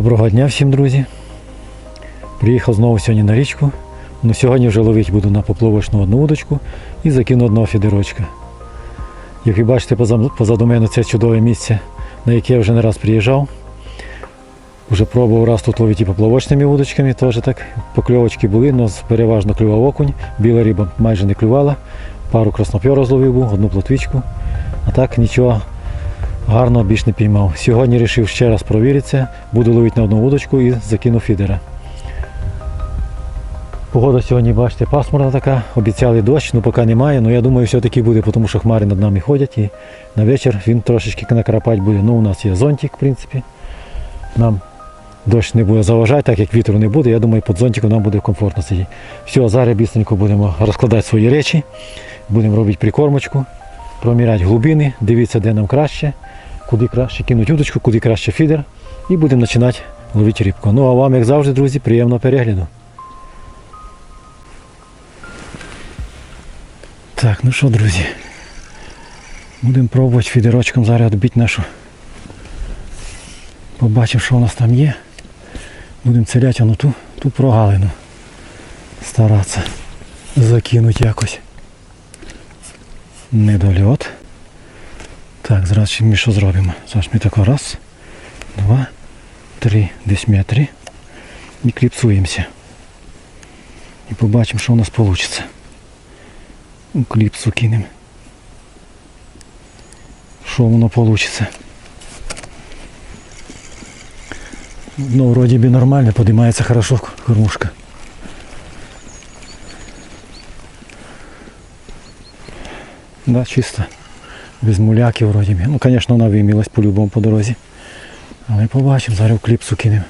Доброго дня всім, друзі. Приїхав знову сьогодні на річку. Ну, сьогодні вже ловити буду на поплавочну одну удочку і закину одного фідерочка. Як ви бачите, позаду мене це чудове місце, на яке я вже не раз приїжджав. Вже пробував раз тут ловити і поплавочними удочками, теж так. Покльовочки були, але переважно клював окунь. Біла риба майже не клювала. Пару краснопьору зловив був, одну плотвичку. А так нічого гарно більш не піймав. Сьогодні вирішив ще раз провіритися, буду ловити на одну удочку і закину фідера. Погода сьогодні, бачите, пасмурна така, обіцяли дощ, ну поки немає, але я думаю, все-таки буде, тому що хмари над нами ходять і на вечір він трошечки накрапати буде. Ну, у нас є зонтик, в принципі. Нам дощ не буде заважати, так як вітру не буде. Я думаю, під зонтиком нам буде комфортно сидіти. Все, зараз бісенько будемо розкладати свої речі, будемо робити прикормочку, проміряти глибини, дивитися, де нам краще куди краще кинуть удочку, куди краще фідер. І будемо починати ловити рибку. Ну а вам, як завжди, друзі, приємного перегляду. Так, ну що, друзі. Будемо пробувати фідерочком зараз відбити нашу. Побачимо, що у нас там є. Будемо целяти ну, ту, ту прогалину. Старатися закинути якось. Недольот. Так, зараз ще ми що зробимо? Зараз ми тако раз, два, три, десь метри. І кліпсуємося. І побачимо, що у нас вийде. У кліпсу кинемо. Що воно вийде. Ну, вроді би нормально, подимається хорошо кормушка. Да, чисто. Без муляків вроді. Ну, звісно, вона вимілась по-любому по дорозі. Але побачимо, зараз в кліпсу кинемо.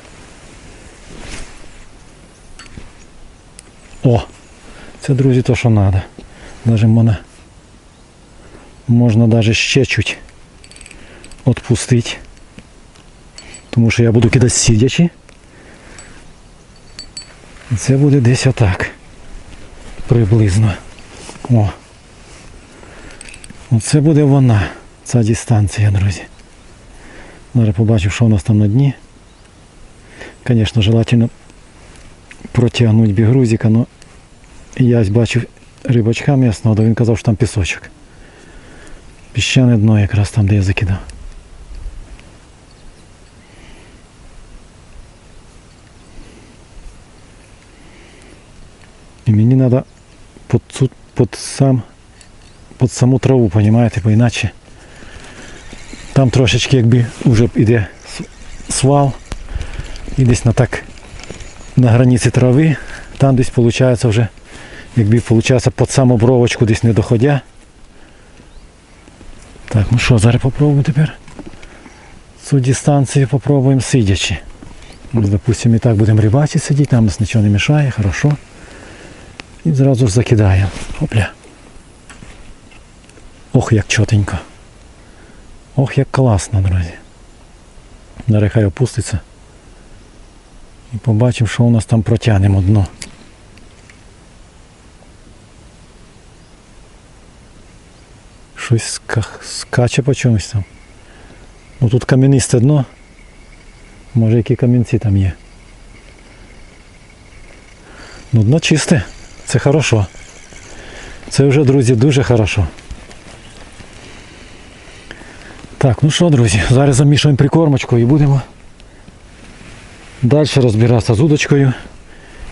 О! Це, друзі, то, що треба. Даже можна, можна даже ще чуть відпустити. Тому що я буду кидати сидячи. Це буде десь отак. Приблизно. О! Оце буде вона, ця дистанція, друзі. Зараз побачив, що у нас там на дні. Звісно, желательно протягнути бігрузика, але я бачив рибачка то він казав, що там пісочок. Піщане дно якраз там, де я закидав. І мені треба під, під сам під саму траву, понимаєте, бо іначе там трошечки якби вже йде свал і десь на так на границі трави, там десь виходить вже, якби виходить під саму бровочку десь не доходя. Так, ну що, зараз попробуємо тепер цю дистанцію попробуємо сидячи. Ну, Допустимо, і так будемо рибачити сидіти, там нас нічого не мішає, хорошо. І зразу закидаємо. Опля. Ох, як чотенько. Ох, як класно, друзі. Зараз хай опуститься. І побачимо, що у нас там протягнемо дно. Щось ска- скаче по чомусь там. Ну тут кам'янисте дно. Може які камінці там є. Ну дно чисте. Це хорошо. Це вже, друзі, дуже хорошо. Так, ну що, друзі, зараз замішуємо прикормочку і будемо далі розбиратися з удочкою.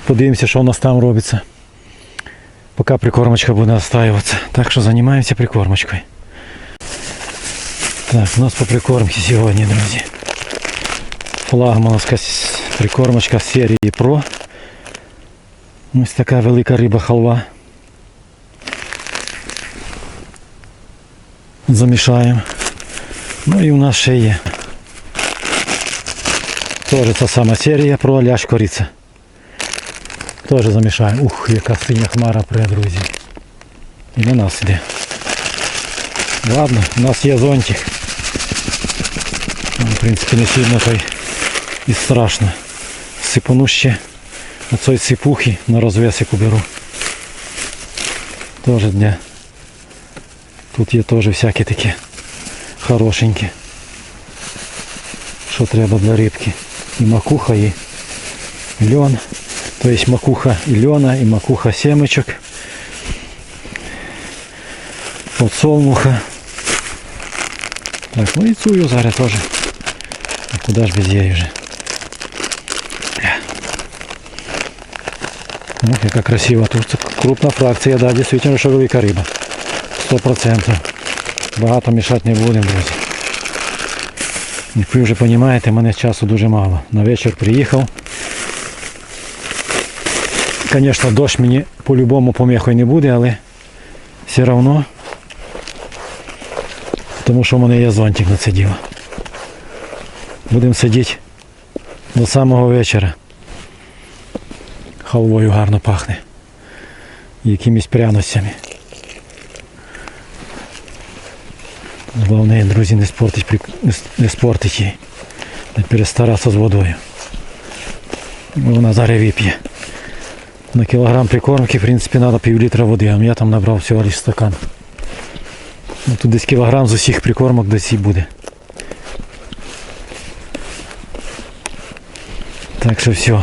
Подивимося, що у нас там робиться. Поки прикормочка буде настаюватися. Так що займаємося прикормочкою. Так, у нас по прикормці сьогодні, друзі. Флагмановська с- прикормочка серії Pro. Ось така велика риба халва. Замішаємо. Ну і у нас ще є. Теж та сама серія про ляж кориця. Теж замішаємо. Ух, яка синя хмара пре, друзі. І на нас іде. Ладно, у нас є зонтик. Ну, В принципі, не сильно то й і страшно. Сипану ще цій сипухи на розвесику беру. Теж для. Тут є теж всякі такі хорошенькі. Що треба для рибки. і макуха, і льон. Тобто макуха і льона, і макуха семечок. Подсолнуха. Так, ну і цую зараз теж. А куди ж без її вже? Бля. Ну, яка красива. Тут крупна фракція, да, дійсно, що велика риба. 100%. Багато мішати не будемо, друзі. Як ви вже розумієте, мене часу дуже мало. На вечір приїхав. Звісно, дощ мені по-любому поміхою не буде, але все одно. Тому що в мене є зонтик на це діло. Будемо сидіти до самого вечора. Халвою гарно пахне. Якимись пряностями. Головне, друзі, не спортить, не спортить її. Не перестаратися з водою. Вона зараз вип'є. На кілограм прикормки, в принципі, треба пів літра води, а я там набрав всього лише стакан. Ну, тут десь кілограм з усіх прикормок десь і буде. Так що все.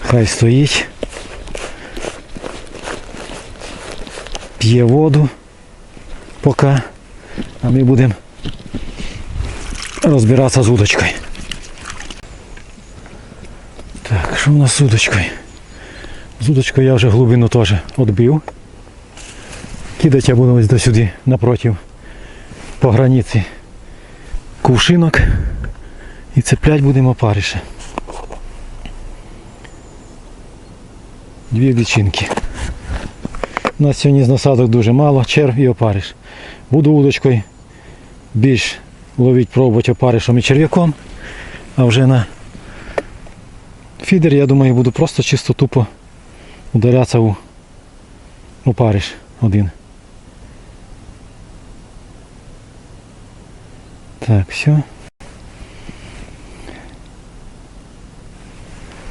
Хай стоїть. П'є воду поки. Ми будемо розбиратися з удочкою. Так, що у нас з удочкою? З удочкою я вже глибину теж відбив. Кидати я буду ось до сюди напротив по границі кувшинок і цеплять будемо опарише. Дві лічинки. У нас сьогодні з насадок дуже мало, черв і опариш. Буду удочкою більш ловити, пробувати опаришем і черв'яком, а вже на фідер, я думаю, буду просто чисто тупо ударятися у опариш один. Так, все.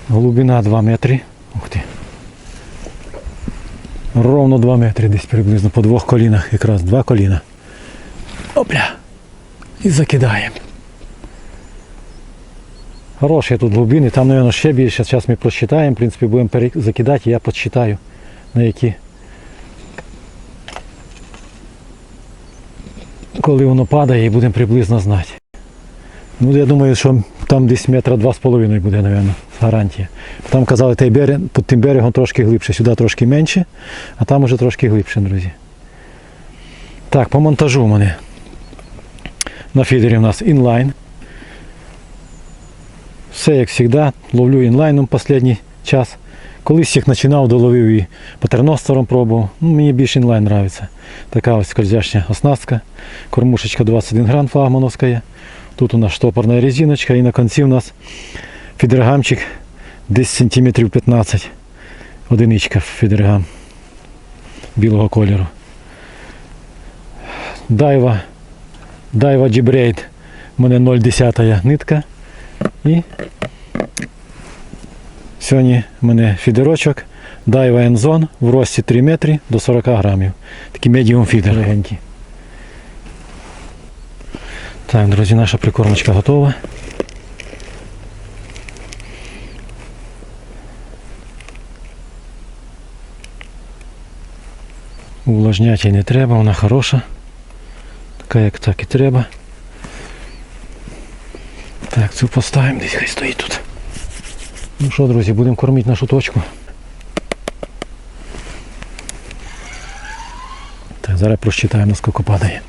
Глубина 2 метри. Ух ти. Ровно 2 метри десь приблизно по двох колінах, якраз два коліна. Опля. І закидаємо. Хороші тут глибини, там, мабуть, ще більше. Зараз ми просчитаємо, в принципі, будемо закидати, і я підсчитаю, на які. Коли воно падає і будемо приблизно знати. Ну, я думаю, що там десь метра два з половиною буде, мабуть, гарантія. Там казали, той берег, під тим берегом трошки глибше, сюди трошки менше, а там уже трошки глибше, друзі. Так, по монтажу у мене. На фідері у нас інлайн. Все як завжди, ловлю інлайном останній час. Колись їх починав, доловив і патерностером пробував. Ну, мені більше інлайн подобається. Така ось скользяща оснастка. Кормушечка 21 грам флагмановська. Тут у нас штопорна резиночка і на кінці у нас фідергамчик десь сантиметрів 15. Одиничка фідергам білого кольору. Дайва. Дайва Джібрейд. У мене 0,10 нитка. І сьогодні в мене фідерочок Дайва Enzone в рості 3 метри до 40 грамів. Такий медіум фідер легенький. Так, друзі, наша прикормочка готова. Увлажняти не треба, вона хороша. Така як так і треба. Так, цю поставимо десь хай стоїть тут. Ну що, друзі, будемо кормити нашу точку. Так, зараз просчитаємо, наскільки падає.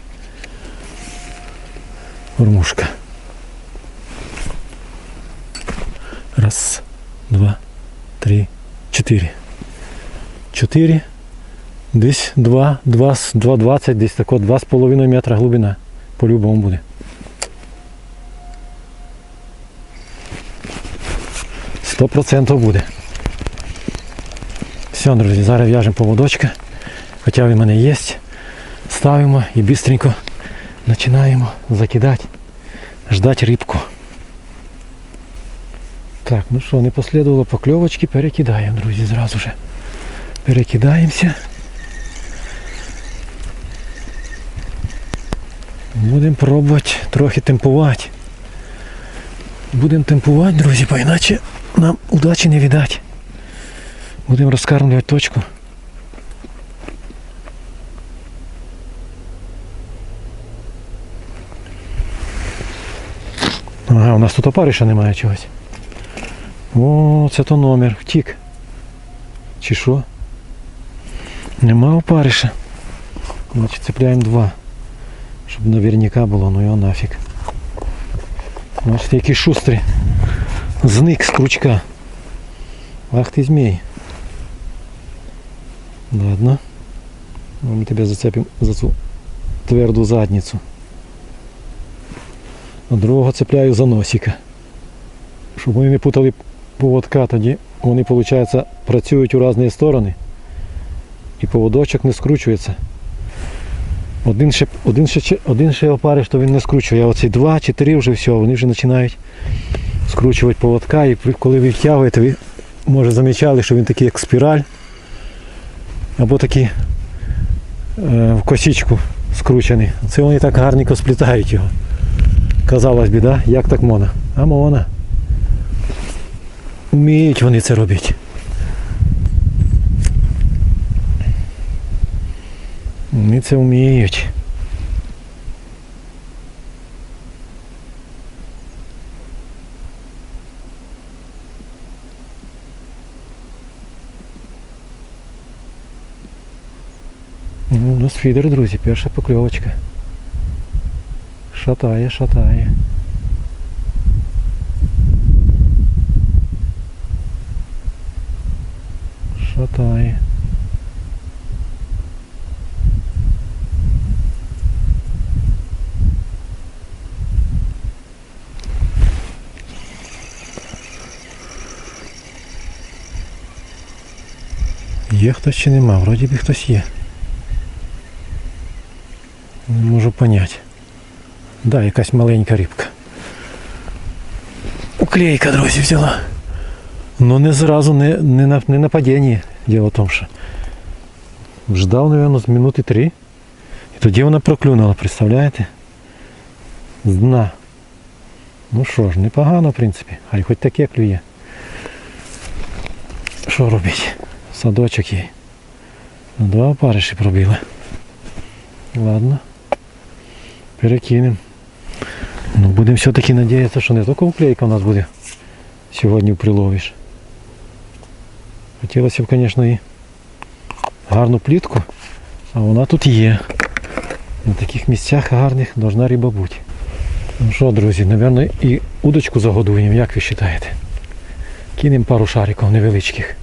Кормушка. Раз, два, три, чотири. Чотири. Десь 2, 2, 2,20, десь тако 2,5 метра глибина. По-любому буде. Сто процентів буде. Все, друзі, зараз в'яжемо поводочка. Хоча в мене є. Ставимо і бистренько починаємо закидати, ждати рибку. Так, ну що, не послідувало покльовочки, перекидаємо, друзі, зразу же. Перекидаємося. Будемо пробувати трохи темпувати. Будемо темпувати, друзі, бо іначе нам удачі не віддать. Будемо розкармлювати точку. Ага, у нас тут опариша немає чогось. О, це то номер. Втік. Чи що? Нема опариша. Значить, цепляємо два. Щоб наверняка було, ну його нафіг. Бачите, який шустрий. Зник з крючка. Ах ти змій. Ладно. Ми тебе зацепимо за цю тверду задницю. А другого цепляю за носика. Щоб вони не путали поводка, тоді вони, виходить, працюють у різні сторони. І поводочок не скручується. Один ще, один ще, один ще опариш, то він не скручує. А оці два чи три вже все, вони вже починають скручувати поводка. І коли ви втягуєте, ви може замічали, що він такий як спіраль. Або такий е, в косичку скручений. Це вони так гарненько сплітають його. Казалось би, да? як так можна? А можна. Вміють вони це робити. Вони це вміють. Ну, у нас фідер, друзі, перша покльовочка. Шатає, шатає. Шатає. Є хтось чи нема? Вроді би хтось є. Не можу поняти. Да, якась маленька рибка. Уклейка, друзі, взяла. Ну не зразу, не, не, на, не на падінні. Діло в тому, що ждав, мабуть, минути три. І тоді вона проклюнула, представляєте? З дна. Ну що ж, непогано, в принципі. Хай хоч таке клює. Що робити? Садочок є. Ну, Два опариші пробили. Ладно. Перекинемо. Ну, будемо все-таки надіятися, що не тільки уклейка у нас буде сьогодні в приловіш. Хотілося б, звісно, і гарну плітку, а вона тут є. На таких місцях гарних должна риба бути. Ну що, друзі, напевно, і удочку загодуємо, як ви вважаєте? Кинемо пару шариків невеличких.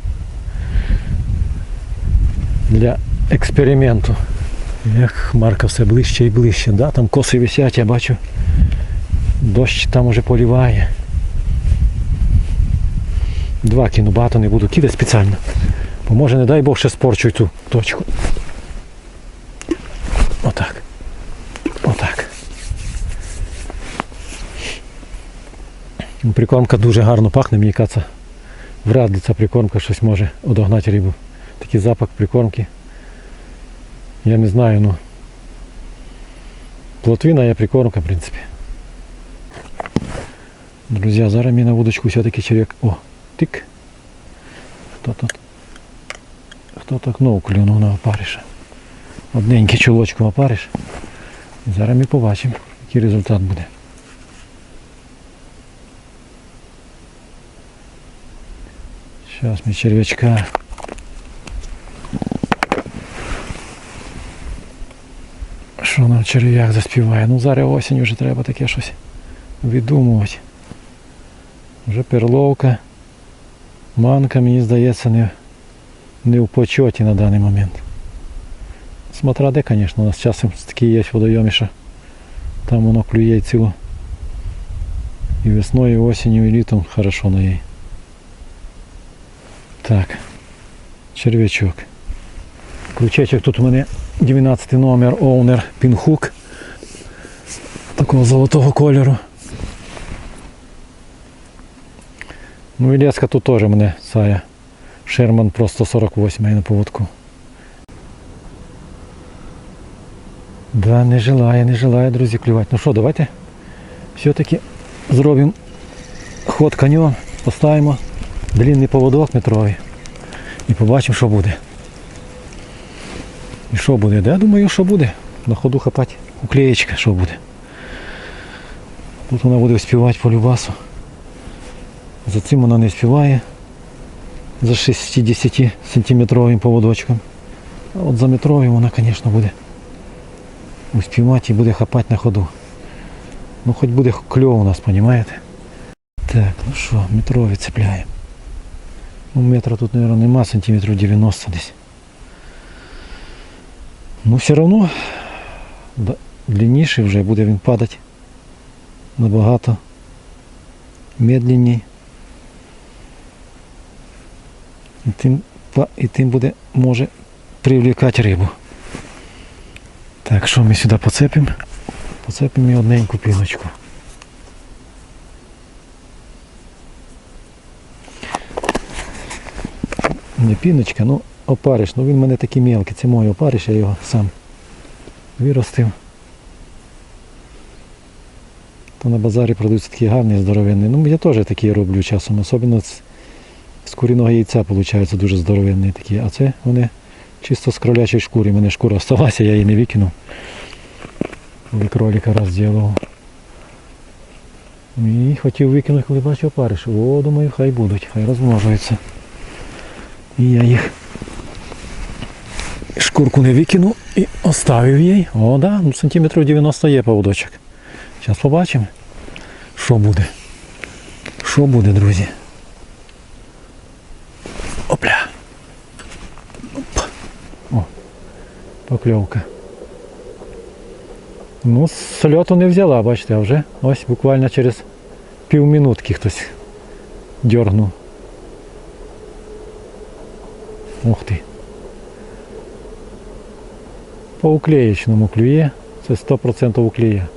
Для експерименту. Як хмарка все ближче і ближче. Да, там коси висять, я бачу. Дощ там уже поліває. Два кину, багато не буду кидати спеціально. Бо може, не дай Бог, ще спорчу цю точку. Отак. Отак. Прикормка дуже гарно пахне, мені кажеться, вряд ли ця прикормка щось може одогнати рибу. Такий запах прикормки. Я не знаю, ну. Плотвина є прикормка, в принципі. Друзі, зараз мені на вудочку все-таки черв'як. О, тик. Хто тут? Хто так ну клюнув на опариша? Одненький чулочку опариш. Зараз ми побачимо, який результат буде. Зараз ми черв'ячка. Що нам черв'як заспіває? Ну зараз осінь вже треба таке щось віддумувати. Вже перловка. Манка, мені здається, не, не в почоті на даний момент. Смотря де, звісно, у нас часом такі є водойомі, що там воно клює ціло. І весною, і осінню, і літом хорошо на їй. Так. Черв'ячок. Крючечок тут у мене 12 номер Owner Pinhook. Такого золотого кольору. Ну і леска тут теж мене сая. Шерман просто 48 на поводку. Да, не желає, не желає, друзі, клювати. Ну що, давайте все-таки зробимо ход конем, поставимо длинний поводок метровий і побачимо, що буде. І що буде? Я думаю, що буде. На ходу хапати уклеєчка, що буде. Тут вона буде співати по любасу. За цим вона не співає. За 60 сантиметровим поводочком. А от за метровим вона, звісно, буде успівати і буде хапати на ходу. Ну хоч буде кльово у нас, розумієте? Так, ну що, метрові цепляємо. Ну, метра тут, мабуть, нема, сантиметрів 90 десь. Ну все одно длинніший вже буде він падати набагато медленній. І тим, і тим буде, може привлікати рибу. Так, що ми сюди поцепимо? Поцепимо і одненьку піночку. Не піночка, ну опариш. Ну він в мене такий мелкий, це мой опариш, я його сам виростив. То на базарі продаються такі гарні, здоровенні. Ну я теж такі роблю часом, особливо з, куріного яйця виходить дуже здоровенні такі. А це вони чисто з кролячої шкури. У мене шкура осталася, я її не викинув. Коли кролика раз зробив. І хотів викинути, коли бачив опариш. О, думаю, хай будуть, хай розмножуються. І я їх шкурку не викинув і оставив їй. О, да, ну сантиметрів 90 є поводочок. Зараз побачимо, що буде. Що буде, друзі. Опля. Оп. О, покльовка. Ну, з не взяла, бачите, а вже ось буквально через півмінутки хтось дьорнув. Ух ти. По уклеєчному клює. Це 100% уклеє.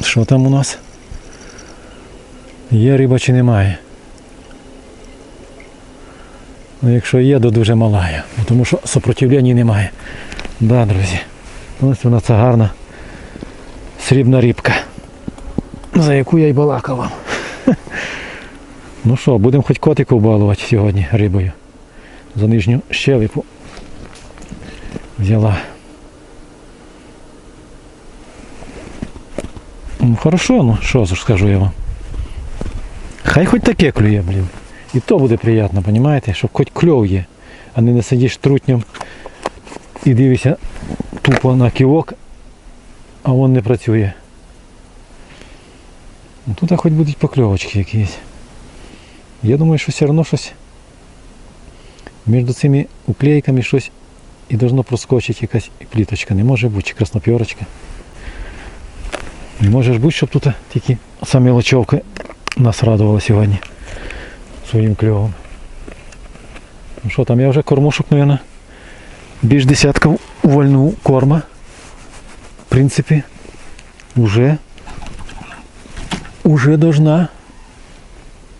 Що там у нас? Є риба чи немає? Ну, якщо є, то дуже малая, тому що сопротивлення немає. Да, друзі. Ось вона ця гарна срібна рибка, за яку я й балакав вам. Ну що, будемо хоч котику балувати сьогодні рибою. За нижню щелепу взяла. Ну хорошо, ну що ж скажу я вам. Хай хоч таке клює, блін. І то буде приємно, розумієте, щоб хоч кльов є, а не не сидиш трутнем і дивишся тупо на ківок, а він не працює. Ну, Тут хоч будуть покльовочки якісь. Я думаю, що все одно щось між цими уклейками щось і должно проскочити якась і пліточка. Не може бути, чи краснопьорочка. Не може ж бути, щоб тут тільки самі лочовки нас радували сьогодні своїм кльовом. Ну що там, я вже кормушок, мабуть, більш десятка увольнув корма. В принципі, уже, уже должна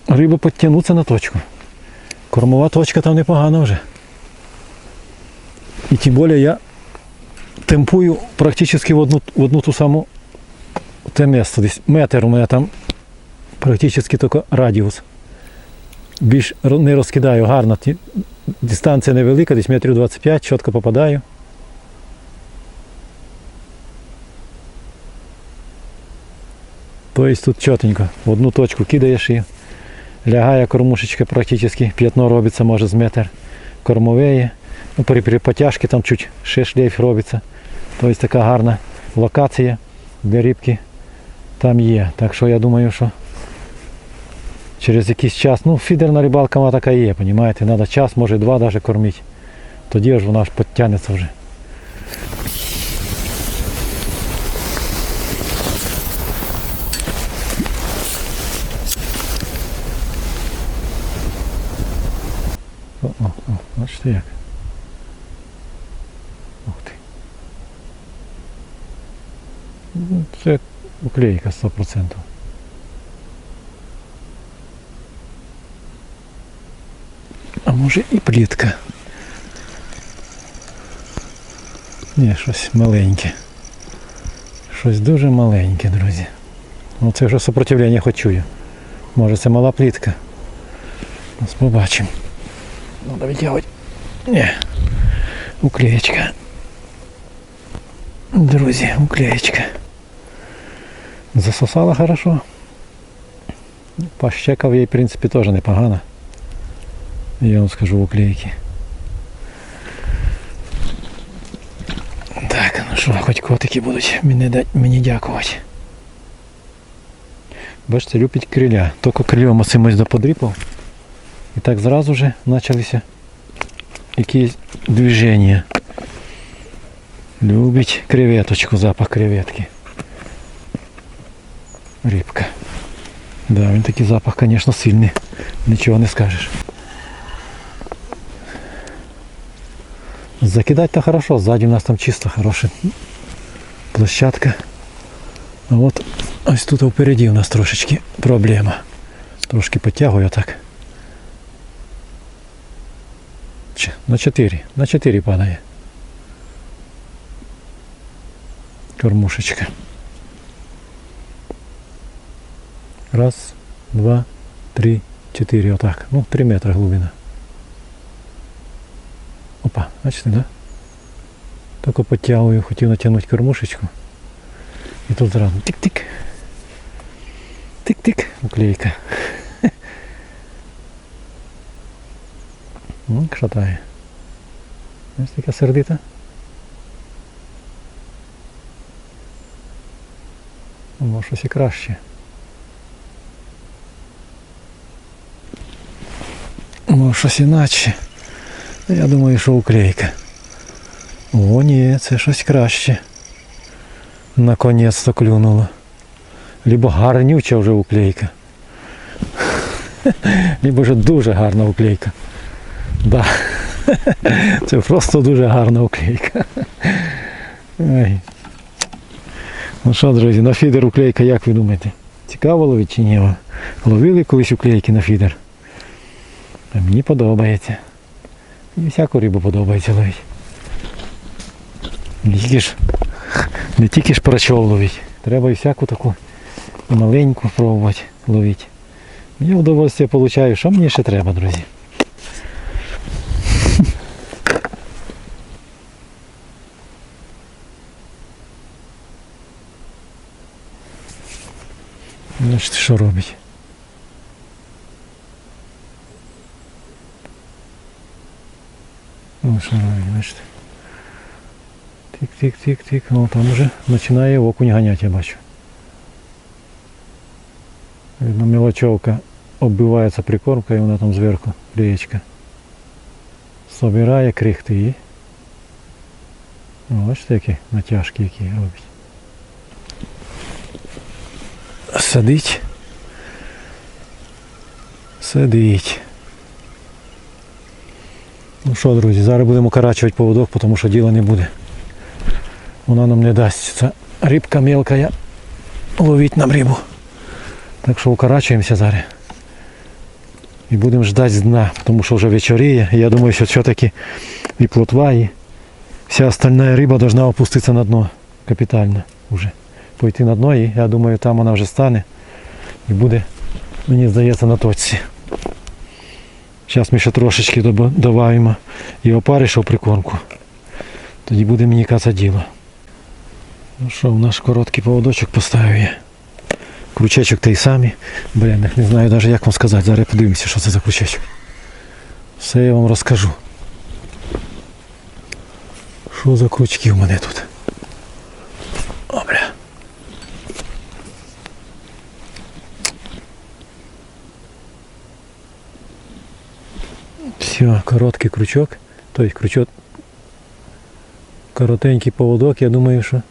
риба підтягнутися на точку. Кормова точка там непогана вже. І тим більше я темпую практично в одну, в одну ту саму те місце. Десь метр у мене там практично тільки радіус. Більш не розкидаю гарно. Дистанція невелика, десь метрів 25, чітко попадаю. Тобто тут чотенько. В одну точку кидаєш і лягає кормушечка практично, п'ятно робиться може з метр кормовеє. Ну, при, при потяжці там чуть ще шлейф робиться. Тобто така гарна локація для рибки там є. Так що я думаю, що через якийсь час, ну фідерна рибалка вона така є, розумієте? Треба час, може два навіть кормити. Тоді ж вона ж підтягнеться вже. О, о, о, бачите як. Ух ти. Ну, Це уклейка 100%. А може і плітка. Ні, щось маленьке. Щось дуже маленьке, друзі. Ну це вже сопротивлення хоч чую. Може це мала плітка. Ось побачимо. Надо витягувати. Ні. Уклеєчка. Друзі, уклеєчка. Засосала хорошо. Пощекав їй, в принципі, теж непогано. Я вам скажу уклейки. Так, ну що, хоч котики будуть мені, да- мені дякувати. Бачите, любить криля. Тільки крильом оцим ось доподріпав. І так зразу же почалися якісь движення. Любить креветочку, запах креветки. Рибка. Да, він такий запах, звісно, сильний. Нічого не скажеш. Закидать-то хорошо, сзади у нас там чисто хорошая площадка. А от ось тут впереді у нас трошечки проблема. Трошки підтягую так. На 4. На 4 падає. Кормушечка. Раз, два, три, чотири. Отак. Ну, 3 метри глибина. Опа, бачите, да? Тільки підтягую, хотів натягнути кормушечку. І тут зразу тик-тик. Тик-тик, уклейка. Ну, шатає. Ось така сердита. Ну, Може щось і краще. Може щось іначе. Я думаю, що уклейка. О, ні, це щось краще. Наконець-то клюнуло. Либо гарнюча вже уклейка. Либо вже дуже гарна уклейка. Да. Це просто дуже гарна уклейка. Ой. Ну що, друзі, на фідер уклейка, як ви думаєте? Цікаво ловить чи ні? Ловили колись уклейки на фідер? А мені подобається. Мені всяку рибу подобається ловити. Не тільки ж, не тільки ж прочол ловить. Треба і всяку таку маленьку пробувати ловити. Я удовольствие получаю. Що мені ще треба, друзі? Значить, що робить? Ну, що робить? Тик-тик-тик-тик. Ну там уже починає окунь ганяти, я бачу. Видно, мелочевка оббивається прикормкою, вона там зверху, клеєчка. Собирає крихти і. О, Бачите, які натяжки які робить. Сидить. Сидить. Ну що, друзі, зараз будемо карачувати поводок, тому що діла не буде. Вона нам не дасть. Це рибка мелка, ловить нам рибу. Так що укорачуємося зараз. І будемо ждати з дна, тому що вже вечоріє. І я думаю, що все-таки і плотва, і вся остальна риба должна опуститися на дно капітально вже. Пойти на дно і я думаю, там вона вже стане і буде, мені здається, на точці. Зараз ми ще трошечки додаємо і опариша в прикормку. Тоді буде мені каца діло. Ну що, в наш короткий поводочок поставив я. Крючечок той самий. Блін, не знаю навіть як вам сказати. Зараз подивимося, що це за крючечок. Все я вам розкажу. Що за крючки в мене тут? О, Все, короткий крючок. Тобто крючок. Коротенький поводок, я думаю, що.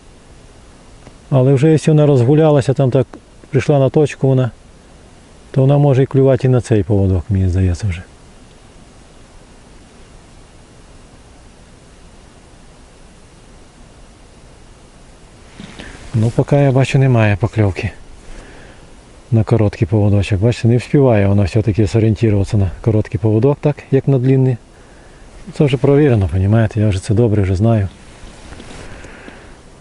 Але вже якщо вона розгулялася, там так прийшла на точку вона, то вона може і клювати і на цей поводок, мені здається вже. Ну, поки я бачу, немає покльовки на короткий поводочок. Бачите, не вспіває вона все-таки зорієнтуватися на короткий поводок, так, як на длинний. Це вже провірено, розумієте, я вже це добре вже знаю.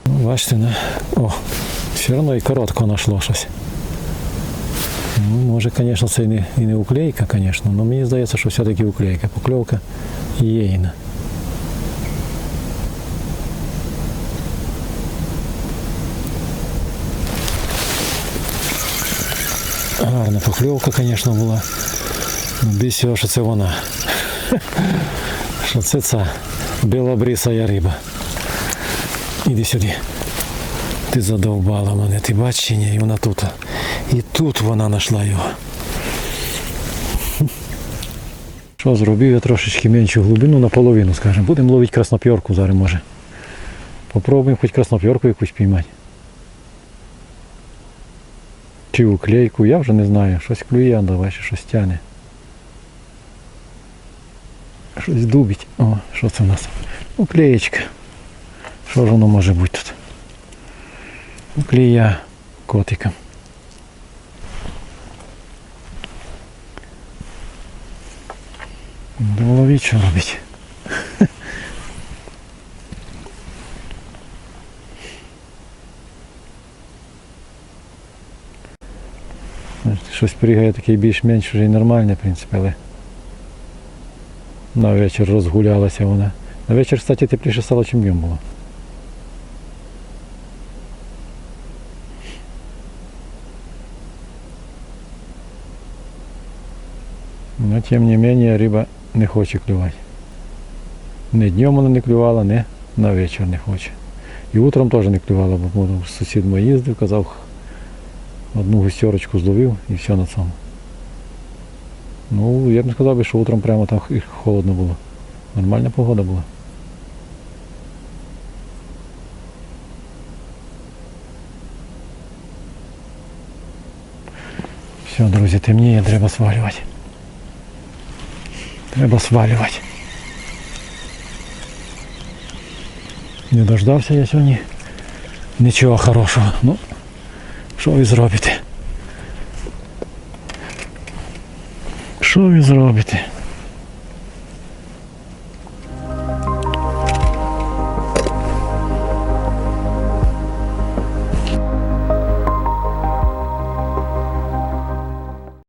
Ну, бачите, не? О, все одно і коротко знайшло щось. Ну, може, звісно, це і не, і не уклейка, звісно, але мені здається, що все-таки уклейка. Покльовка єйна. Гарна покльовка, звісно, була. Ну, Більш всього, що це вона. Що це ця білобрисая риба. Іди сюди. Ти задовбала мене, ти бачиш чи ні? І вона тут. І тут вона знайшла його. Що зробив я трошечки меншу глибину наполовину, скажімо. Будемо ловити краснопьорку зараз може. Попробуємо хоч краснопьорку якусь піймати. Чи уклейку, я вже не знаю. Щось клює, давай ще щось тяне. Щось дубить. О, що це у нас? Уклеєчка. Що ж воно може бути тут? Уклея котика. Будемо ловити, що робити. Щось пригає такий більш-менш вже й нормальне, в принципі, але на вечір розгулялася вона. На вечір, кстати, тепліше стало, чим днем було. Но тем не менее риба не хоче клювати. Не днем вона не клювала, не на вечір не хоче. І утром теж не клювала, бо ну, сусід мій їздив, казав, одну густерочку зловив і все на цьому. Ну, я б не сказав, би, що утром прямо там холодно було. Нормальна погода була. Все, друзі, темніє, треба свалювати. Треба свалювати. Не дождався я сьогодні. Нічого хорошого. Ну, що ви зробите? Що ви зробите?